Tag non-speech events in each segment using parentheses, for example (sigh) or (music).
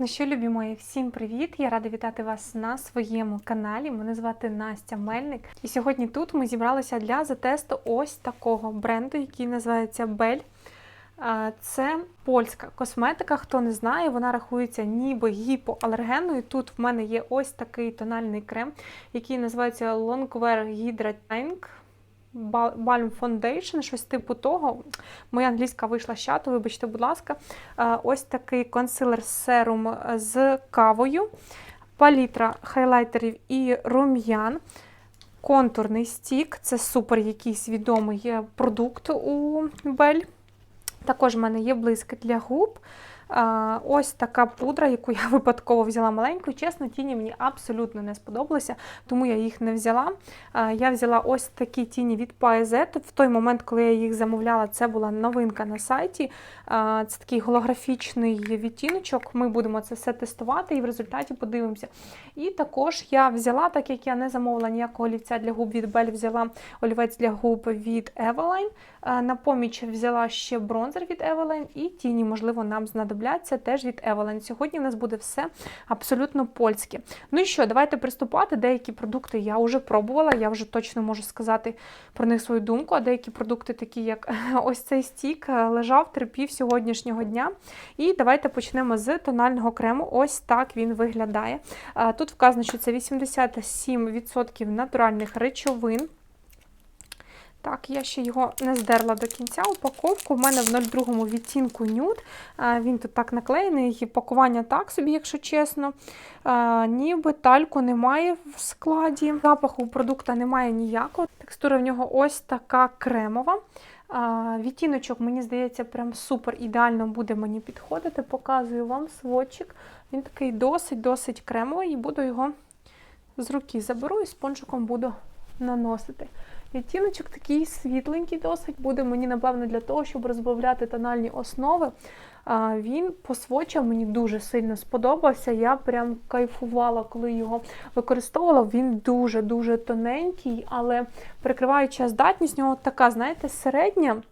Ну що, любі мої, всім привіт! Я рада вітати вас на своєму каналі. Мене звати Настя Мельник. І сьогодні тут ми зібралися для затесту ось такого бренду, який називається Бель. Це польська косметика. Хто не знає, вона рахується ніби гіпоалергенною. Тут в мене є ось такий тональний крем, який називається Longwear Hydrating Balm Foundation, щось типу того. Моя англійська вийшла з чату, вибачте, будь ласка. Е, Ось такий консилер серум з кавою, палітра хайлайтерів і рум'ян. Контурний стік це супер якийсь відомий продукт у Бель. Також в мене є блиски для губ. Ось така пудра, яку я (laughs) випадково взяла маленьку. Чесно, тіні мені абсолютно не сподобалися, тому я їх не взяла. Я взяла ось такі тіні від Paezet. В той момент, коли я їх замовляла, це була новинка на сайті. Це такий голографічний відтіночок. Ми будемо це все тестувати і в результаті подивимося. І також я взяла, так як я не замовила ніякого олівця для губ від Belle, взяла олівець для губ від Eveline. На поміч взяла ще бронзер від Eveline і тіні, можливо, нам знадобляться теж від Eveline. Сьогодні у нас буде все абсолютно польське. Ну і що, давайте приступати. Деякі продукти я вже пробувала, я вже точно можу сказати про них свою думку. А деякі продукти, такі як (laughs) ось цей стік, лежав, терпів сьогоднішнього дня. І давайте почнемо з тонального крему. Ось так він виглядає. Тут вказано, що це 87% натуральних речовин. Так, я ще його не здерла до кінця. Упаковку. У мене в 02 відтінку нюд. Він тут так наклеєний, і пакування так собі, якщо чесно. Ніби тальку немає в складі. Запаху продукту немає ніякого. Текстура в нього ось така кремова. Відтіночок, мені здається, прям супер ідеально буде мені підходити. Показую вам сводчик. Він такий досить-досить кремовий, і буду його з руки заберу і спонжиком буду наносити. Відтіночок такий світленький, досить буде мені, напевно, для того, щоб розбавляти тональні основи. Він по свочам мені дуже сильно сподобався. Я прям кайфувала, коли його використовувала. Він дуже-дуже тоненький, але прикриваюча здатність, нього така, знаєте, середня.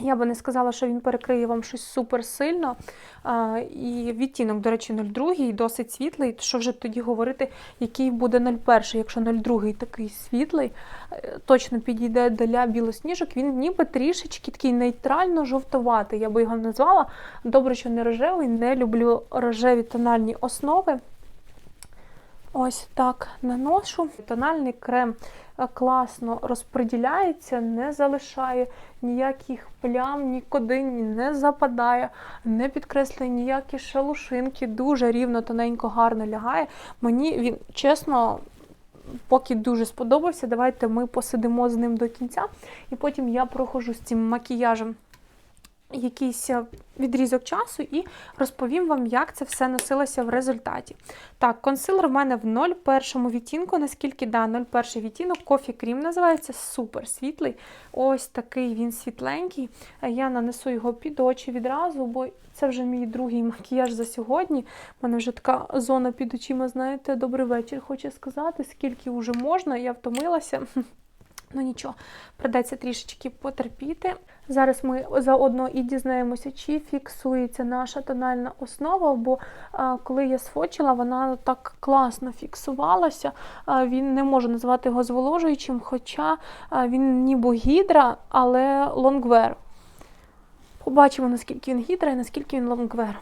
Я би не сказала, що він перекриє вам щось супер сильно. А, І відтінок, до речі, 02 досить світлий. Що вже тоді говорити, який буде 01, якщо 02 такий світлий, е, точно підійде для білосніжок. Він ніби трішечки такий нейтрально-жовтоватий, я би його назвала. Добре, що не рожевий, не люблю рожеві тональні основи. Ось так наношу. Тональний крем класно розподіляється, не залишає ніяких плям, нікуди не западає, не підкреслює ніякі шалушинки, дуже рівно, тоненько, гарно лягає. Мені він, чесно, поки дуже сподобався, давайте ми посидимо з ним до кінця, і потім я прохожу з цим макіяжем якийсь відрізок часу і розповім вам, як це все носилося в результаті. Так, консилер в мене в 01 відтінку, наскільки да, 01 відтінок, кофі крім називається, супер світлий. Ось такий він світленький. Я нанесу його під очі відразу, бо це вже мій другий макіяж за сьогодні. У мене вже така зона під очима, знаєте, добрий вечір, хочу сказати, скільки вже можна, я втомилася. Ну нічого, придеться трішечки потерпіти. Зараз ми заодно і дізнаємося, чи фіксується наша тональна основа, бо коли я сфочила, вона так класно фіксувалася. Він не можу назвати його зволожуючим, хоча він ніби гідра, але лонгвер. Побачимо, наскільки він гідра і наскільки він лонгвер.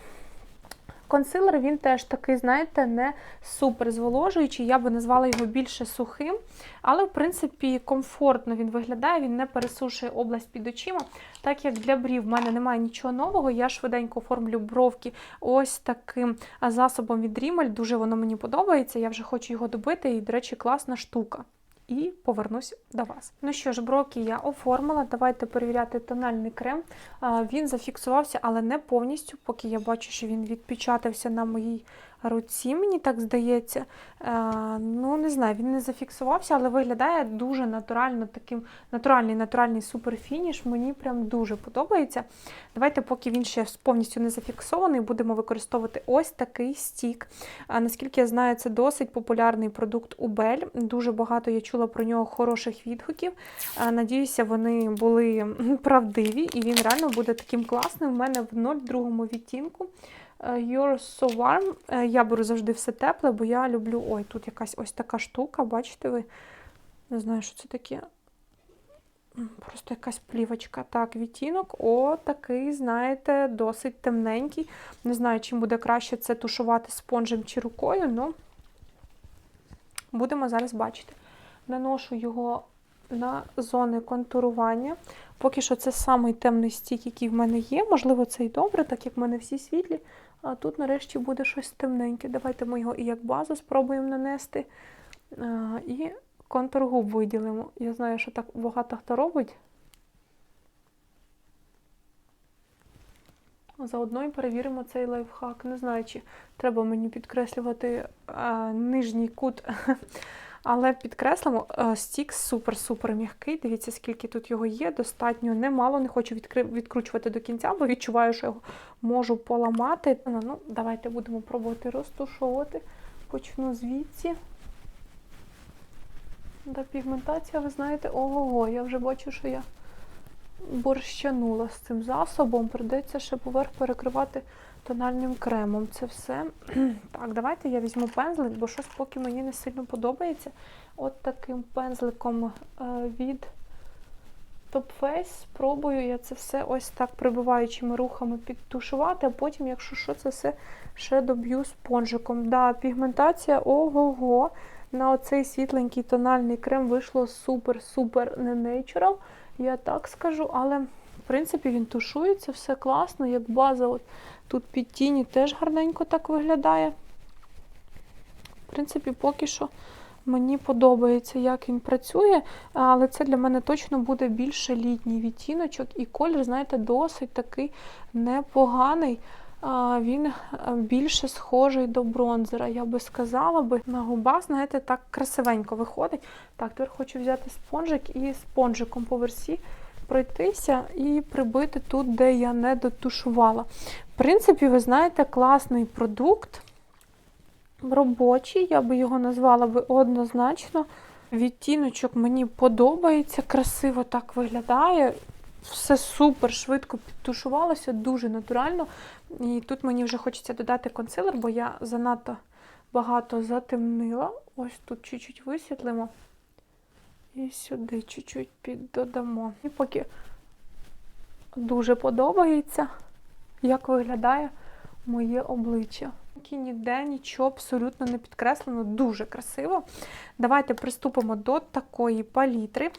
Консилер він теж такий, знаєте, не супер зволожуючий, я би назвала його більше сухим, але, в принципі, комфортно він виглядає, він не пересушує область під очима. Так як для брів в мене немає нічого нового, я швиденько оформлю бровки ось таким засобом від Rimmel. Дуже воно мені подобається, я вже хочу його добити, і, до речі, класна штука. І повернусь до вас. Ну що ж, броки я оформила. Давайте перевіряти тональний крем. Він зафіксувався, але не повністю, поки я бачу, що він відпечатався на моїй руці, мені так здається. Ну, не знаю, він не зафіксувався, але виглядає дуже натурально, таким натуральний натуральний суперфініш. Мені прям дуже подобається. Давайте, поки він ще повністю не зафіксований, будемо використовувати ось такий стік. Наскільки я знаю, це досить популярний продукт у Бель. Дуже багато я чула про нього хороших відгуків. Надіюся, вони були правдиві, і він реально буде таким класним. У мене в 02 відтінку. Е, You're so warm. Е, Я беру завжди все тепле, бо я люблю. Ой, тут якась ось така штука, бачите ви? Не знаю, що це таке. Просто якась плівочка. Так, відтінок. О, такий, знаєте, досить темненький. Не знаю, чим буде краще це тушувати спонжем чи рукою, але будемо зараз бачити. Наношу його на зони контурування. Поки що це самий темний стік, який в мене є. Можливо, це і добре, так як в мене всі світлі. А тут нарешті буде щось темненьке. Давайте ми його і як базу спробуємо нанести. І контур губ виділимо. Я знаю, що так багато хто робить. Заодно і перевіримо цей лайфхак. Не знаю, чи треба мені підкреслювати а, нижній кут. Але підкреслимо, е, стік супер-супер м'який. Дивіться, скільки тут його є. Достатньо немало. Не хочу відкручувати до кінця, бо відчуваю, що його можу поламати. Ну, ну, давайте будемо пробувати розтушовувати. Почну звідси. Да, пігментація, ви знаєте, ого-го, я вже бачу, що я борщанула з цим засобом. Придеться ще поверх перекривати тональним кремом. Це все. (clears throat) Так, давайте я візьму пензлик, бо щось поки мені не сильно подобається. От таким пензликом е, від Top Face спробую я це все ось так прибиваючими рухами підтушувати, а потім, якщо що, це все ще доб'ю спонжиком. Да, пігментація ого-го. На оцей світленький тональний крем вийшло супер-супер не natural, я так скажу, але в принципі він тушується, все класно, як база. От тут під тіні теж гарненько так виглядає. В принципі, поки що мені подобається, як він працює, але це для мене точно буде більше літній відтіночок, і колір, знаєте, досить такий непоганий. Він більше схожий до бронзера, я би сказала би. На губах, знаєте, так красивенько виходить. Так, тепер хочу взяти спонжик і спонжиком по версі пройтися і прибити тут, де я не дотушувала. В принципі, ви знаєте, класний продукт. Робочий, я би його назвала би однозначно. Відтіночок мені подобається, красиво так виглядає. Все супер швидко підтушувалося, дуже натурально. І тут мені вже хочеться додати консилер, бо я занадто багато затемнила. Ось тут чуть-чуть висвітлимо. І сюди чуть-чуть піддодамо. І поки дуже подобається, як виглядає моє обличчя. Ніде нічого абсолютно не підкреслено, дуже красиво. Давайте приступимо до такої палітри.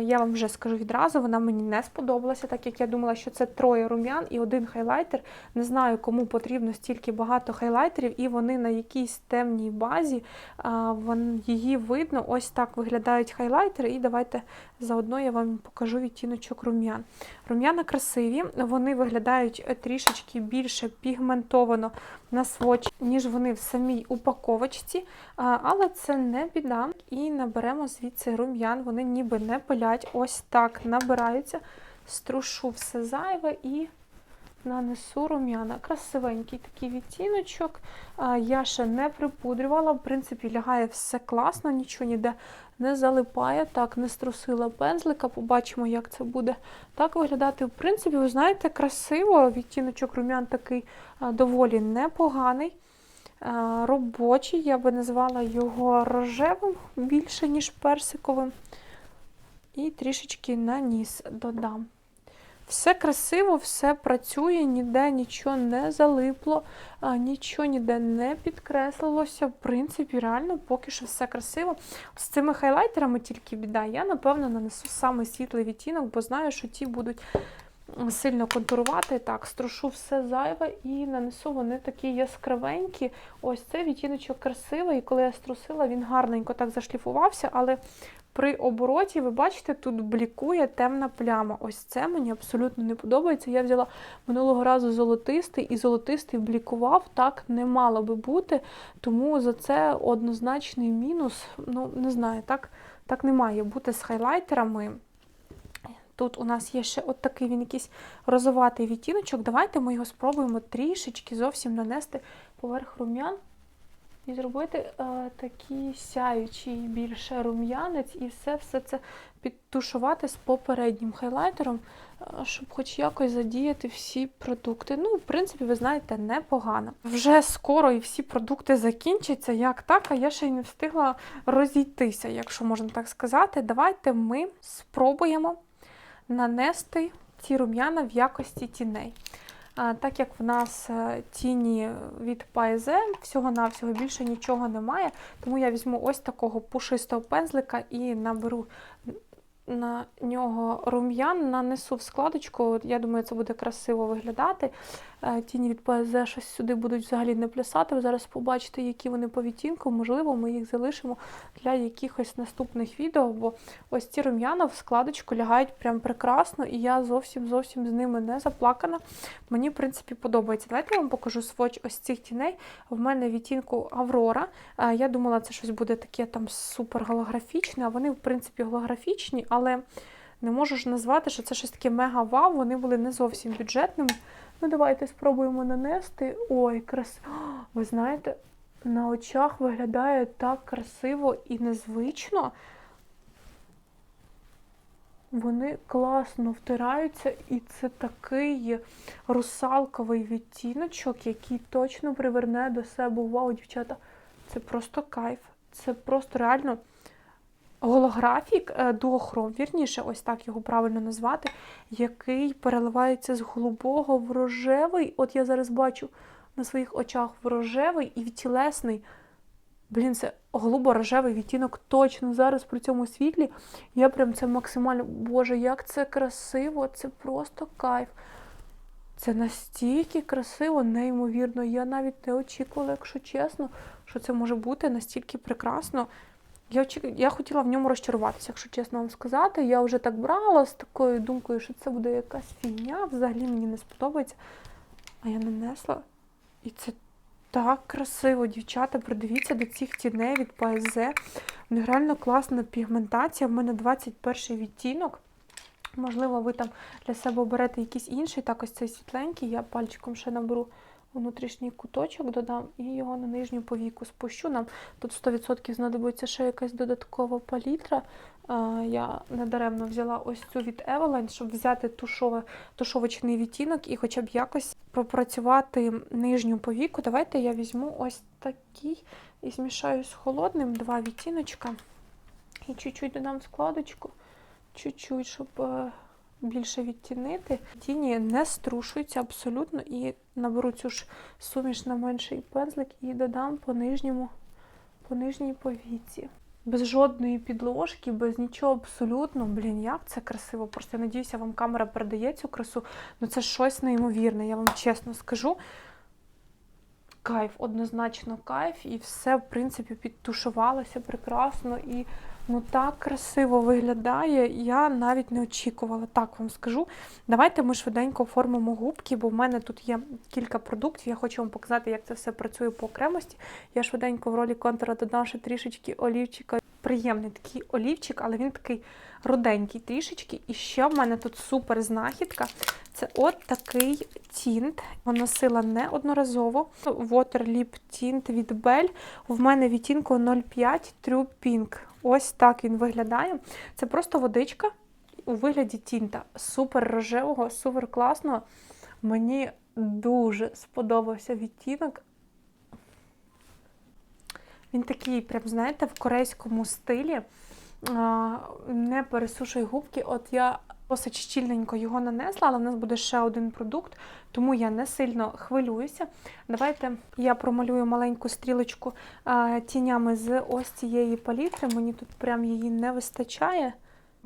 Я вам вже скажу відразу, вона мені не сподобалася, так як я думала, що це троє рум'ян і один хайлайтер. Не знаю, кому потрібно стільки багато хайлайтерів, і вони на якійсь темній базі. Її видно, ось так виглядають хайлайтери. І давайте заодно я вам покажу відтіночок рум'ян. Рум'яна красиві, вони виглядають е, трішечки більше пігментовано на свочі, ніж вони в самій упаковочці, але це не біда. І наберемо звідси рум'ян, вони ніби не пилять, ось так набираються, струшу все зайве і нанесу рум'яна. Красивенький такий відтіночок. Я ще не припудрювала, в принципі, лягає все класно, нічого ніде не залипає. Так, не струсила пензлика, побачимо, як це буде так виглядати. В принципі, ви знаєте, красиво, відтіночок рум'ян такий доволі непоганий. Робочий, я би назвала його рожевим більше, ніж персиковим. І трішечки на ніс додам. Все красиво, все працює, ніде нічого не залипло, нічого ніде не підкреслилося. В принципі, реально, поки що все красиво. З цими хайлайтерами тільки біда. Я, напевно, нанесу саме світлий відтінок, бо знаю, що ті будуть сильно контурувати. Так, струшу все зайве і нанесу вони такі яскравенькі. Ось цей відтіночок красивий, і коли я струсила, він гарненько так зашліфувався, але при обороті, ви бачите, тут блікує темна пляма. Ось це мені абсолютно не подобається. Я взяла минулого разу золотистий, і золотистий блікував, так не мало би бути. Тому за це однозначний мінус. Ну, не знаю, так, так не має бути з хайлайтерами. Тут у нас є ще от такий він якийсь розоватий відтіночок. Давайте ми його спробуємо трішечки зовсім нанести поверх рум'ян. І зробити е, такий сяючий більше рум'янець, і все все це підтушувати з попереднім хайлайтером, е, щоб хоч якось задіяти всі продукти. Ну, в принципі, ви знаєте, непогано. Вже скоро і всі продукти закінчаться, як так, а я ще й не встигла розійтися, якщо можна так сказати. Давайте ми спробуємо нанести ці рум'яна в якості тіней. Так як в нас е, тіні від Paese, всього-навсього більше нічого немає, тому я візьму ось такого пушистого пензлика і наберу на нього рум'ян, нанесу в складочку. Я думаю, це буде красиво виглядати. Е, Тіні від ПСЗ щось сюди будуть взагалі не плясати. Ви зараз побачите, які вони по відтінку. Можливо, ми їх залишимо для якихось наступних відео, бо ось ці рум'яна в складочку лягають прям прекрасно, і я зовсім зовсім з ними не заплакана. Мені, в принципі, подобається. Давайте я вам покажу своч ось цих тіней. В мене відтінку Аврора. Е, Я думала, це щось буде таке там супер голографічне, а вони, в принципі, голографічні, але не можу ж назвати, що це щось таке мега-вау. Вони були не зовсім бюджетними. Ну, давайте спробуємо нанести. Ой, крас... (gasps) Ви знаєте, на очах виглядає так красиво і незвично. Вони класно втираються, і це такий русалковий відтіночок, який точно приверне до себе увагу, дівчата. Це просто кайф. Це просто реально голографік, е, дуохром, вірніше, ось так його правильно назвати, який переливається з голубого в рожевий. От я зараз бачу на своїх очах в рожевий і тілесний. Блін, це голубо-рожевий відтінок точно зараз при цьому світлі. Я прям це максимально. Боже, як це красиво! Це просто кайф. Це настільки красиво, неймовірно. Я навіть не очікувала, якщо чесно, що це може бути настільки прекрасно. Я я хотіла в ньому розчаруватися, якщо чесно вам сказати. Я вже так брала з такою думкою, що це буде якась фігня, взагалі мені не сподобається. А я нанесла. І це так красиво, дівчата. Придивіться до цих тіней від ПСЗ. Реально класна пігментація. В мене 21 відтінок. Можливо, ви там для себе оберете якийсь інший, так ось цей світленький. Я пальчиком ще наберу внутрішній куточок, додам і його на нижню повіку спущу. Нам тут 100% знадобиться ще якась додаткова палітра. Я недаремно взяла ось цю від Eveline, щоб взяти тушове, тушовочний відтінок і хоча б якось попрацювати нижню повіку. Давайте я візьму ось такий і змішаю з холодним два відтіночка. І чуть-чуть додам складочку, чуть-чуть, щоб е, більше відтінити. Тіні не струшуються абсолютно і наберу цю ж суміш на менший пензлик і додам по нижньому, по нижній повіці. Без жодної підложки, без нічого абсолютно. Блін, як це красиво. Просто я надіюся, вам камера передає цю красу. Ну це щось неймовірне, я вам чесно скажу. Кайф, однозначно кайф, і все, в принципі, підтушувалося прекрасно. І ну так красиво виглядає. Я навіть не очікувала, так вам скажу. Давайте ми швиденько оформимо губки, бо в мене тут є кілька продуктів. Я хочу вам показати, як це все працює по окремості. Я швиденько в ролі контура додам ще трішечки олівчика. Приємний такий олівчик, але він такий руденький трішечки. І ще в мене тут супер знахідка. Це от такий тінт. Його носила неодноразово. Water Lip Tint від Bell. В мене відтінку 05 True Pink. Ось так він виглядає. Це просто водичка у вигляді тінта. Супер рожевого, супер класного. Мені дуже сподобався відтінок. Він такий, прям, знаєте, в корейському стилі. Не пересушує губки. От я досить щільненько його нанесла, але в нас буде ще один продукт, тому я не сильно хвилююся. Давайте я промалюю маленьку стрілочку тінями з ось цієї палітри. Мені тут прям її не вистачає.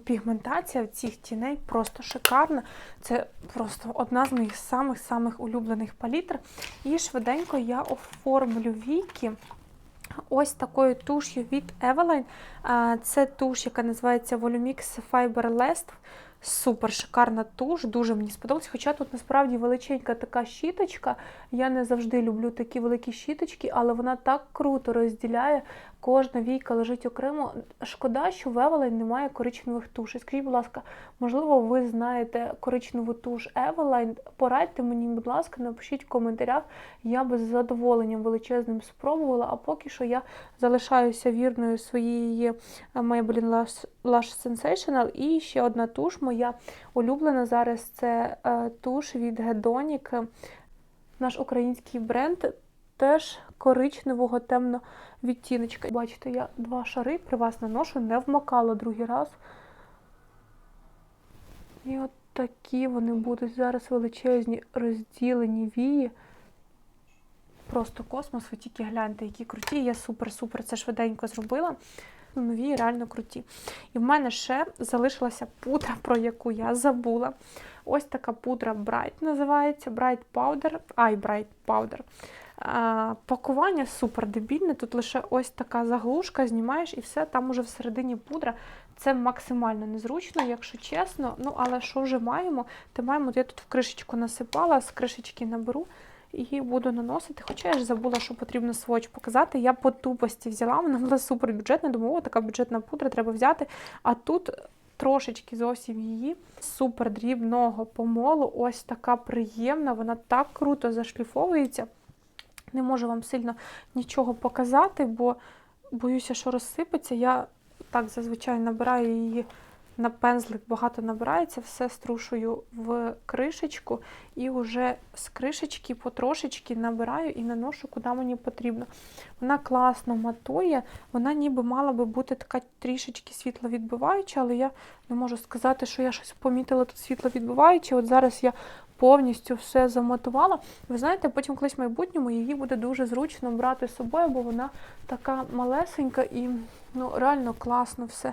Пігментація цих тіней просто шикарна. Це просто одна з моїх самих-самих улюблених палітр. І швиденько я оформлю віки. Ось такою туш'ю від Eveline. Це туш, яка називається Volumix Fiber Last. Супер шикарна туш, дуже мені сподобалось. Хоча тут насправді величенька така щіточка. Я не завжди люблю такі великі щіточки, але вона так круто розділяє. Кожна війка лежить окремо. Шкода, що в Eveline немає коричневих тушей. Скажіть, будь ласка, можливо, ви знаєте коричневу туш Eveline? Порадьте мені, будь ласка, напишіть в коментарях. Я би з задоволенням величезним спробувала, а поки що я залишаюся вірною своєї Maybelline Lash Lash Sensational. І ще одна туш моя улюблена зараз це е, туш від Hedonic. Наш український бренд теж коричневого темно відтіночка. Бачите, я два шари при вас наношу, не вмакала другий раз. І от такі вони будуть зараз величезні розділені вії. Просто космос, ви тільки гляньте, які круті. Я супер-супер це швиденько зробила. Нові реально круті. І в мене ще залишилася пудра, про яку я забула. Ось така пудра Bright називається. Bright Powder. Ай, Bright Powder. Пакування супер дебільне. Тут лише ось така заглушка, знімаєш і все, там уже всередині пудра. Це максимально незручно, якщо чесно. Ну, але що вже маємо? Ти маємо, я тут в кришечку насипала, з кришечки наберу і буду наносити. Хоча я ж забула, що потрібно своч показати. Я по тупості взяла, вона була супер бюджетна. Думаю, о, така бюджетна пудра, треба взяти. А тут трошечки зовсім її супер дрібного помолу. Ось така приємна, вона так круто зашліфовується. Не можу вам сильно нічого показати, бо боюся, що розсипеться. Я так зазвичай набираю її на пензлик, багато набирається, все струшую в кришечку і вже з кришечки потрошечки набираю і наношу, куди мені потрібно. Вона класно матує, вона ніби мала би бути така трішечки світловідбиваюча, але я не можу сказати, що я щось помітила тут світловідбиваюче. От зараз я повністю все замотувала. Ви знаєте, потім колись в майбутньому її буде дуже зручно брати з собою, бо вона така малесенька і ну, реально класно все.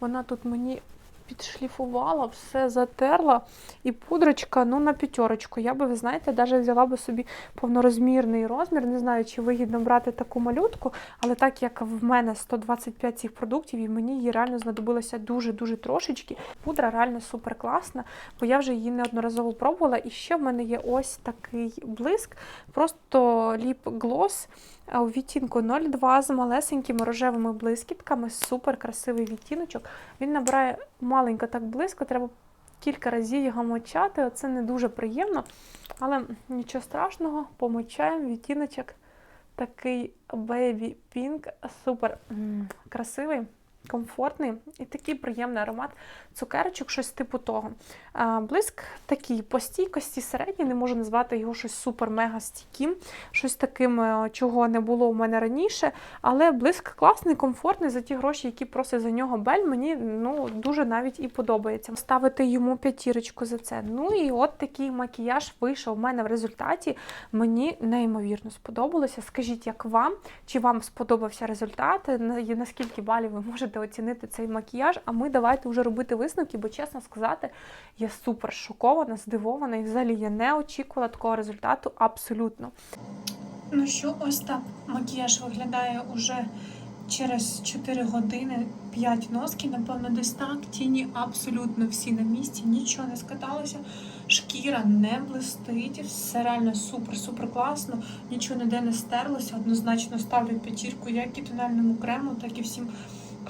Вона тут мені підшліфувала, все затерла. І пудрочка ну, на п'ятерочку. Я би, ви знаєте, навіть взяла би собі повнорозмірний розмір. Не знаю, чи вигідно брати таку малютку, але так як в мене 125 цих продуктів, і мені її реально знадобилося дуже-дуже трошечки. Пудра реально супер класна, бо я вже її неодноразово пробувала. І ще в мене є ось такий блиск, просто ліп-глос у відтінку 02 з малесенькими рожевими блискітками, супер красивий відтіночок. Він набирає маленько так близько, треба кілька разів його мочати. Оце не дуже приємно, але нічого страшного, помочаємо відтіночок такий pink, супер красивий комфортний і такий приємний аромат цукерочок, щось типу того. Блиск такий по стійкості середній, не можу назвати його щось супер-мега стійким, щось таким, е, чого не було у мене раніше. Але блиск класний, комфортний за ті гроші, які просить за нього бель, мені ну, дуже навіть і подобається. Ставити йому п'ятірочку за це. Ну і от такий макіяж вийшов у мене в результаті. Мені неймовірно сподобалося. Скажіть, як вам? Чи вам сподобався результат? Наскільки балів ви можете оцінити цей макіяж? А ми давайте вже робити висновки, бо чесно сказати, я супер шокована, здивована, і взагалі я не очікувала такого результату абсолютно. Ну що, ось так макіяж виглядає уже через 4 години 5 носки, напевно, десь так. Тіні абсолютно всі на місці, нічого не скаталося. Шкіра не блистить, все реально супер-супер класно, нічого ніде не стерлося. Однозначно ставлю п'ятірку як і тональному крему, так і всім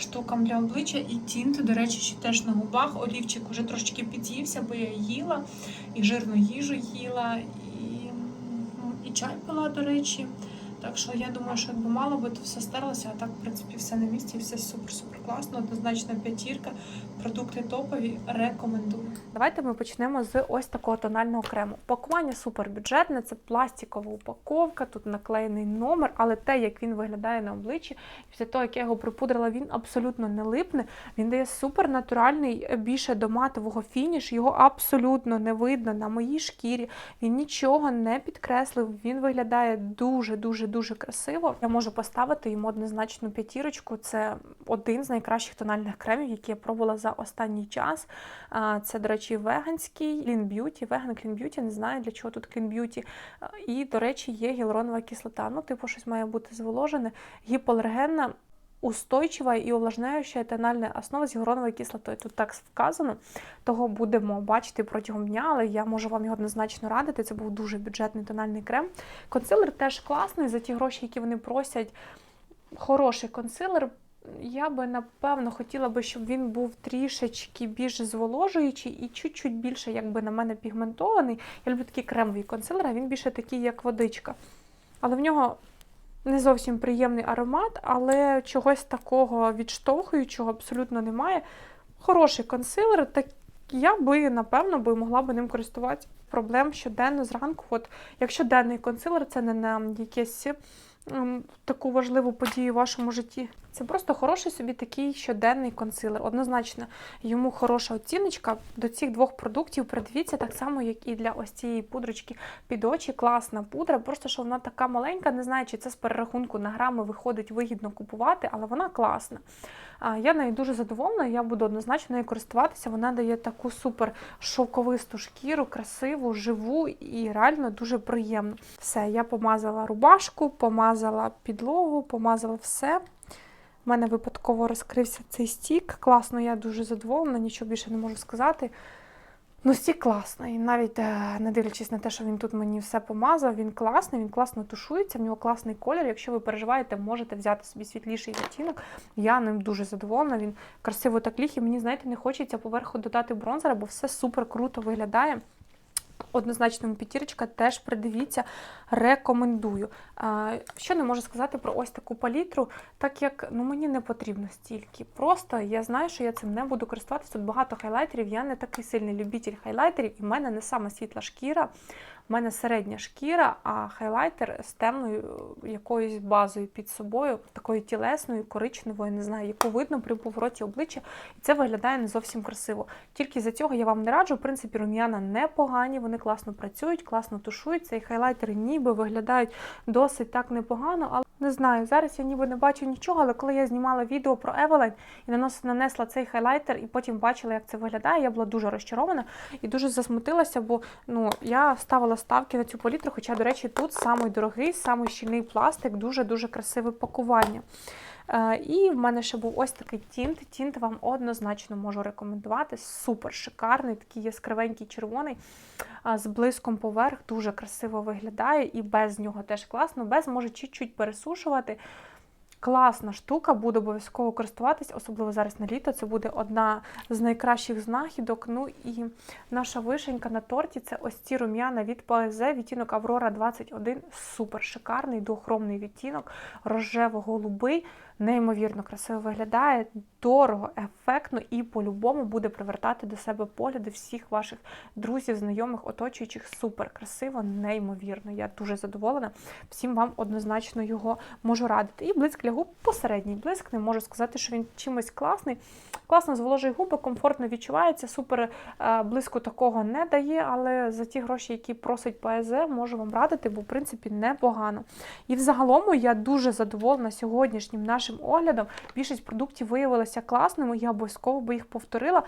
штукам для обличчя. І тінт, до речі, ще теж на губах. Олівчик вже трошки під'ївся, бо я їла, і жирну їжу їла, і, і чай пила, до речі. Так що я думаю, що якби мало би, то все стерлося, а так, в принципі, все на місці, все супер-супер класно. Однозначно п'ятірка. Продукти топові, рекомендую. Давайте ми почнемо з ось такого тонального крему. Пакування супер бюджетне, це пластикова упаковка, тут наклеєний номер, але те, як він виглядає на обличчі, після того, як я його припудрила, він абсолютно не липне. Він дає супер натуральний, більше до матового фініш, його абсолютно не видно на моїй шкірі. Він нічого не підкреслив. Він виглядає дуже-дуже дуже красиво. Я можу поставити йому однозначну п'ятірочку. Це один з найкращих тональних кремів, які я пробувала за останній час. Це, до речі, веганський Clean Beauty, веган Clean Beauty, не знаю для чого тут Clean Beauty. І, до речі, є гіалуронова кислота. Ну, типу, щось має бути зволожене, гіпоалергенна. устойчива і увлажняюча тональна основа з гіалуроновою кислотою. Тут так вказано, того будемо бачити протягом дня, але я можу вам його однозначно радити. Це був дуже бюджетний тональний крем. Консилер теж класний за ті гроші, які вони просять. Хороший консилер. Я би напевно хотіла би, щоб він був трішечки більш зволожуючий і чуть-чуть більше, якби на мене пігментований. Я люблю такий кремовий консилер, а він більше такий, як водичка. Але в нього не зовсім приємний аромат, але чогось такого відштовхуючого абсолютно немає. Хороший консилер, так я би, напевно, би могла би ним користуватися. Проблем щоденно зранку. От, якщо денний консилер, це не на якесь таку важливу подію в вашому житті. Це просто хороший собі такий щоденний консилер. Однозначно, йому хороша оціночка. До цих двох продуктів придивіться так само, як і для ось цієї пудрочки під очі. Класна пудра, просто що вона така маленька, не знаю, чи це з перерахунку на грами виходить вигідно купувати, але вона класна. Я нею дуже задоволена, я буду однозначно нею користуватися. Вона дає таку супер шовковисту шкіру, красиву, живу і реально дуже приємно. Все, я помазала рубашку, помазала підлогу, помазала все. У мене випадково розкрився цей стік. Класно, я дуже задоволена, нічого більше не можу сказати. Ну, стік класний. Навіть е, не дивлячись на те, що він тут мені все помазав, він класний, він класно тушується, в нього класний колір. Якщо ви переживаєте, можете взяти собі світліший відтінок. Я ним дуже задоволена. Він красиво так ліг, і мені, знаєте, не хочеться поверху додати бронзера, бо все супер круто виглядає. Однозначному п'ятірочка теж придивіться, рекомендую. Що не можу сказати про ось таку палітру, так як ну, мені не потрібно стільки. Просто я знаю, що я цим не буду користуватися. Тут багато хайлайтерів, я не такий сильний любитель хайлайтерів, і в мене не саме світла шкіра. У мене середня шкіра, а хайлайтер з темною якоюсь базою під собою, такою тілесною, коричневою, не знаю, яку видно при повороті обличчя. І це виглядає не зовсім красиво. Тільки за цього я вам не раджу. В принципі, рум'яна непогані, вони класно працюють, класно тушуються, і хайлайтери ніби виглядають досить так непогано. Але не знаю, зараз я ніби не бачу нічого, але коли я знімала відео про Evelyn і нанесла цей хайлайтер, і потім бачила, як це виглядає, я була дуже розчарована і дуже засмутилася, бо ну я ставила ставки на цю палітру, хоча, до речі, тут самий дорогий, самий щільний пластик, дуже-дуже красиве пакування. Е, І в мене ще був ось такий тінт. Тінт вам однозначно можу рекомендувати. Супер шикарний, такий яскравенький червоний, з блиском поверх, дуже красиво виглядає, і без нього теж класно, без може чуть-чуть пересушувати. Класна штука, буду обов'язково користуватись, особливо зараз на літо. Це буде одна з найкращих знахідок. Ну і наша вишенька на торті це ось ці рум'яна від ПЗ. відтінок Аврора 21. Супер шикарний, дохромний відтінок, рожево-голубий, неймовірно красиво виглядає, дорого, ефектно і по-любому буде привертати до себе погляди всіх ваших друзів, знайомих, оточуючих. Супер красиво, неймовірно. Я дуже задоволена. Всім вам однозначно його можу радити. І блиск для губ посередній блиск. Не можу сказати, що він чимось класний. Класно зволожує губи, комфортно відчувається. Супер е, блиску такого не дає, але за ті гроші, які просить ПСЗ, можу вам радити, бо в принципі непогано. І взагалом я дуже задоволена сьогоднішнім нашим оглядом. Більшість продуктів виявилася класними, я обов'язково би їх повторила.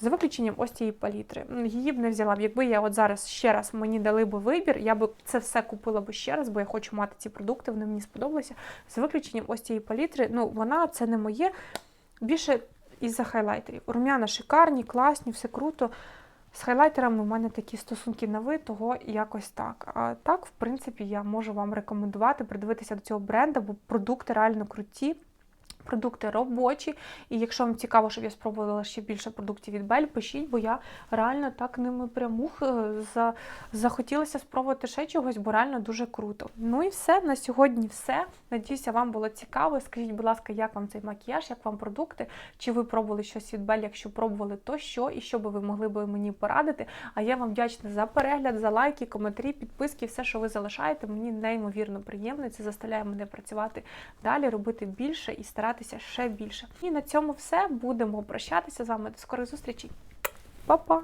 За виключенням ось цієї палітри. Її б не взяла б. Якби я от зараз ще раз мені дали б вибір, я б це все купила б ще раз, бо я хочу мати ці продукти, вони мені сподобалися. За виключенням ось цієї палітри, ну вона це не моє. Більше із-за хайлайтерів. Рум'яна шикарні, класні, все круто. З хайлайтерами в мене такі стосунки на ви, того якось так. А так, в принципі, я можу вам рекомендувати придивитися до цього бренду, бо продукти реально круті. Продукти робочі, і якщо вам цікаво, щоб я спробувала ще більше продуктів від Бель, пишіть, бо я реально так ними прямух за... захотілося спробувати ще чогось, бо реально дуже круто. Ну і все, на сьогодні все. Надіюся, вам було цікаво. Скажіть, будь ласка, як вам цей макіяж, як вам продукти? Чи ви пробували щось від Бель? Якщо пробували, то що і що би ви могли би мені порадити? А я вам вдячна за перегляд, за лайки, коментарі, підписки, все, що ви залишаєте. Мені неймовірно приємно. Це заставляє мене працювати далі, робити більше і старатися ще більше. І на цьому все. Будемо прощатися з вами. До скорих зустрічей. Па-па!